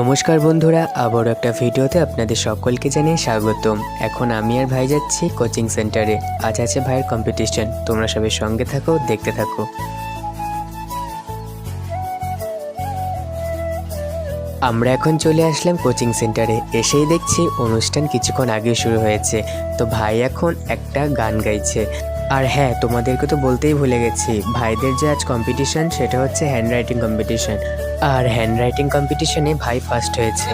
নমস্কার বন্ধুরা, আবারও একটা ভিডিওতে আপনাদের সকলকে জানিয়ে স্বাগতম। এখন আমি আর ভাই যাচ্ছি কোচিং সেন্টারে। আজ আছে ভাইয়ের কম্পিটিশন তোমরা সবাই সঙ্গে থাকো, দেখতে থাকো। আমরা এখন চলে আসলাম কোচিং সেন্টারে। এসেই দেখছি অনুষ্ঠান কিছুক্ষণ আগে শুরু হয়েছে। তো ভাই এখন একটা গান গাইছে। আর হ্যাঁ তোমাদেরকে তো বলতেই ভুলে গেছি, ভাইদের যে আজ কম্পিটিশন সেটা হচ্ছে হ্যান্ড রাইটিং কম্পিটিশন আর হ্যান্ড রাইটিং কম্পিটিশনে ভাই ফার্স্ট হয়েছে।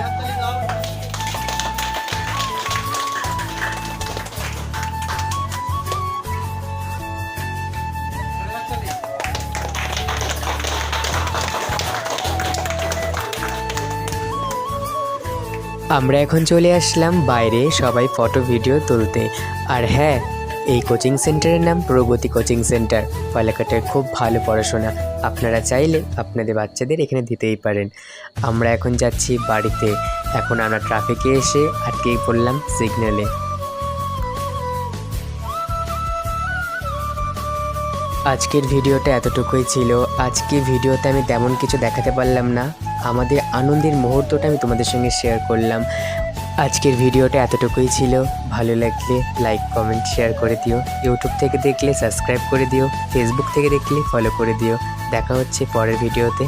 আমরা এখন চলে আসলাম বাইরে সবাই ফটো ভিডিও তুলতে। আর হ্যাঁ এই কোচিং সেন্টারের নাম প্রগতি কোচিং সেন্টার ফালাকাটায় খুব ভালো পড়াশোনা। আপনারা চাইলে আপনাদের বাচ্চাদের এখানে দিতেই পারেন। আমরা এখন যাচ্ছি বাড়িতে। এখন আমরা ট্রাফিকে এসে আটকেই পড়লাম সিগন্যালে আজকের ভিডিওটা এতটুকুই ছিল। আজকে ভিডিওতে আমি তেমন কিছু দেখাতে পারলাম না। আমাদের আনন্দের মুহূর্তটা আমি তোমাদের সঙ্গে শেয়ার করলাম। আজকের ভিডিওটা এতটুকুই ছিল। ভালো লাগলে লাইক কমেন্ট শেয়ার করে দিও। ইউটিউব থেকে দেখলে সাবস্ক্রাইব করে দিও। ফেসবুক থেকে দেখলে ফলো করে দিও। দেখা হচ্ছে পরের ভিডিওতে।